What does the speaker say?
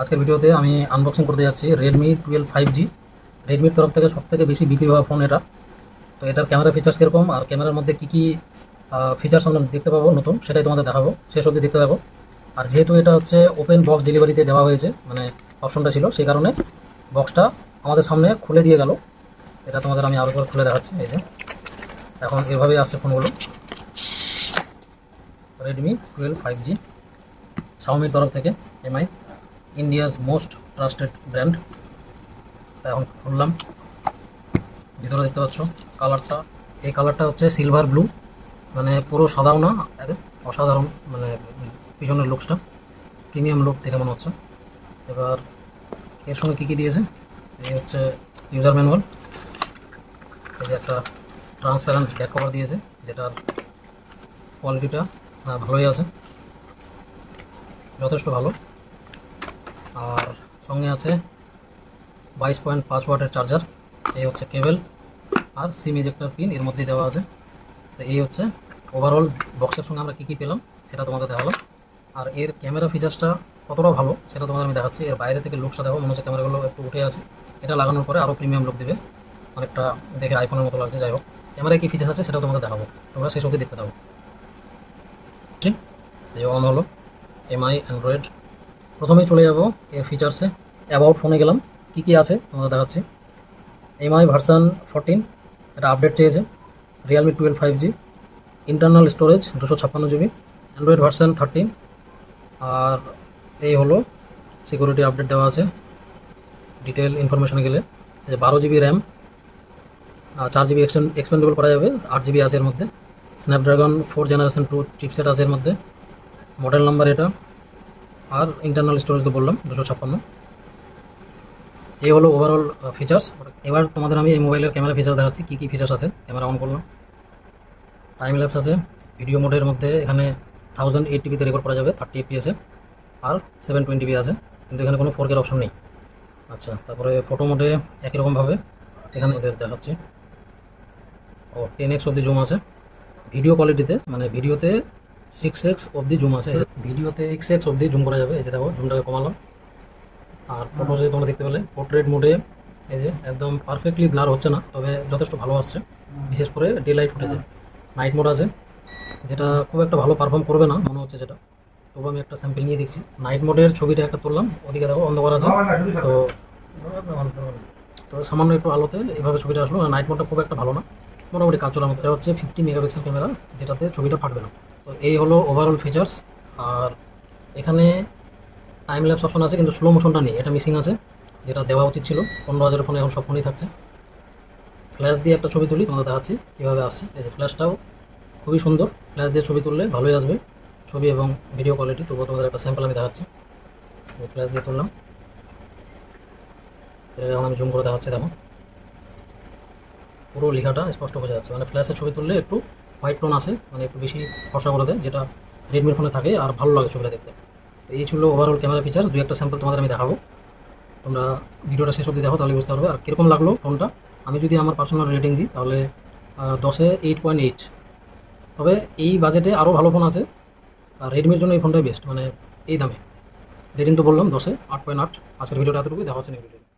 আজকের ভিডিওতে আমি আনবক্সিং করতে যাচ্ছি রেডমি টুয়েলভ ফাইভ জি রেডমির তরফ থেকে সব থেকে বেশি বিক্রি হওয়া ফোন এটা। তো এটার ক্যামেরা ফিচার্স কীরকম আর ক্যামেরার মধ্যে কী কী ফিচার্স আমরা দেখতে পাবো নতুন সেটাই তোমাদের দেখাবো, শেষ অবধি দেখতে পাবো আর যেহেতু এটা হচ্ছে ওপেন বক্স ডেলিভারিতে দেওয়া হয়েছে মানে অপশনটা ছিল, সেই কারণে বক্সটা আমাদের সামনে খুলে দিয়ে গেল। এটা তোমাদের আমি আরও খুলে দেখাচ্ছি, এই যে। এখন এভাবেই আসছে ফোনগুলো রেডমি টুয়েলভ ফাইভ জি শাওমির তরফ থেকে Mi India's most trusted brand এখন খুললাম। ভিতরে দেখতে পাচ্ছ, কালারটা। এই কালারটা হচ্ছে সিলভার ব্লু মানে পুরো সাদাও না অসাধারণ মানে পিছনের লুকসটা প্রিমিয়াম লুক দেখে মনে হচ্ছে। এবার এর সঙ্গে কী কী দিয়েছে? এই হচ্ছে ইউজার ম্যানুয়াল এই যে একটা ট্রান্সপ্যারেন্ট ব্যাক কভার দিয়েছে, যেটার কোয়ালিটিটা ভালোই আছে। যথেষ্ট ভালো। আর সঙ্গে আছে বাইশ পয়েন্ট পাঁচ ওয়াটের চার্জার, এই হচ্ছে কেবল আর সিম ইজেক্টর পিন এর মধ্যেই দেওয়া আছে। তো এই হচ্ছে ওভারঅল বক্সের সঙ্গে আমরা কী কী পেলাম সেটা তোমাদের দেখালাম। আর এর ক্যামেরা ফিচার্সটা কতটা ভালো সেটা তোমাদের আমি দেখাচ্ছি। এর বাইরে থেকে লুকসটা দেখো, মনে হচ্ছে ক্যামেরাগুলো একটু উঠে আছে। এটা লাগানোর পরে আরও প্রিমিয়াম লুক দেবে। অনেকটা দেখে আইফোনের মতো লাগছে, যাই হোক। ক্যামেরায় কী ফিচার আছে সেটাও তোমাদের দেখাবো। তোমরা শেষ অবধি দেখতে থাকো। ঠিক এই অন হলো এমআই অ্যান্ড্রয়েড প্রথমেই চলে যাব এর ফিচার্সে অ্যাবাউট ফোনে গেলাম। কী কী আছে তোমাদের দেখাচ্ছি। এমআই ভার্সান ফোরটিন এটা আপডেট চেয়েছে। Realme twelve five G internal storage দুশো ছাপ্পান্ন জিবি অ্যান্ড্রয়েড ভার্সান থার্টিন আর এই হলো সিকিউরিটি আপডেট দেওয়া আছে। ডিটেল ইনফরমেশনে গেলে। যে বারো জিবি র্যাম চার জিবি এক্সপেন্ডেবল করা যাবে। আট জিবি আছে এর মধ্যে। Snapdragon four generation two chipset আছে এর মধ্যে। মডেল নাম্বার এটা। আর ইন্টারনাল স্টোরেজ তো বললাম, দুশো ছাপ্পান্ন। এই হলো ওভারঅল ফিচার্স এবার তোমাদের আমি এই মোবাইলের ক্যামেরা ফিচার দেখাচ্ছি, কী কী ফিচার্স আছে? ক্যামেরা অন করলাম। টাইম ল্যাপস আছে। ভিডিও মোডের মধ্যে এখানে থাউজেন্ড এইট টিভিতে রেকর্ড করা যাবে থার্টি এপিএসে আর সেভেন টোয়েন্টি বি আছে। কিন্তু এখানে কোনো ফোরকের অপশন নেই। আচ্ছা তারপরে ফটো মোডে একই রকমভাবে এখানে ওদের দেখাচ্ছি। ও টেন এক্স অব্দি জুম আছে। ভিডিও কোয়ালিটিতে মানে ভিডিওতে সিক্স এক্স অবধি জুম আছে। ভিডিওতে সিক্স এক্স অবধি জুম করা যাবে। এই যে দেখো জুমটাকে কমালাম। আর ফটো যে তোমরা দেখতে পেলে পোর্ট্রেট মোডে এই যে একদম পারফেক্টলি ব্লার হচ্ছে না, তবে যথেষ্ট ভালো আসছে। বিশেষ করে ডে লাইট ফুটেজে নাইট মোড আছে, যেটা খুব একটা ভালো পারফর্ম করবে না, মনে হচ্ছে যেটা। তবু আমি একটা স্যাম্পল নিয়ে দেখছি। নাইট মোডের ছবিটা একটা তুললাম, ওদিকে দেখো, অন্ধকার আছে। তো তো সামান্য একটু আলোতে এভাবে ছবিটা আসলো। নাইট মোডটা খুব একটা ভালো না। মোটামুটি কাজ চলার মতো। এটা হচ্ছে ফিফটি মেগাপিক্সেল ক্যামেরা যেটাতে ছবিটা ফাটবে না। তো এই হলো ওভারঅল ফিচার্স আর এখানে টাইম ল্যাপস অপশন আছে, কিন্তু স্লো মোশনটা নেই, এটা মিসিং আছে, যেটা দেওয়া উচিত ছিল। পনেরো হাজারের ফোনে এখন সব ফোনেই থাকছে। ফ্ল্যাশ দিয়ে একটা ছবি তুলি, তোমাদের দেখাচ্ছি কীভাবে আসছে। এই যে ফ্ল্যাশটাও খুবই সুন্দর। ফ্ল্যাশ দিয়ে ছবি তুললে ভালোই আসবে ছবি এবং ভিডিও কোয়ালিটি তবুও তোমাদের একটা স্যাম্পল আমি দেখাচ্ছি। ফ্ল্যাশ দিয়ে তুললাম। এখন আমি জুম করে দেখাচ্ছি, দেখো। পুরো লেখাটা স্পষ্ট বোঝা যাচ্ছে। মানে ফ্ল্যাশের ছবি তুললে একটু হোয়াইট টোন আসে মানে একটু বেশি ফসা করে দেয়, যেটা রেডমির ফোনে থাকে আর ভালো লাগে ছবিটা দেখতে। তো এই ছিল ওভারঅল ক্যামেরা ফিচার দু একটা স্যাম্পল তোমাদের আমি দেখাবো। তোমরা ভিডিওটা শেষ অবধি দেখো, তাহলে বুঝতে পারবে। আর কীরকম লাগল ফোনটা আমি যদি আমার পার্সোনাল রেটিং দিই, তাহলে দশে এইট পয়েন্ট এইট তবে এই বাজেটে আরও ভালো ফোন আছে, আর রেডমির জন্য এই ফোনটাই বেস্ট মানে এই দামে। রেটিং তো বললাম, দশে আট পয়েন্ট আট আজকের ভিডিওটা এতটুকুই, দেখা হচ্ছে ভিডিও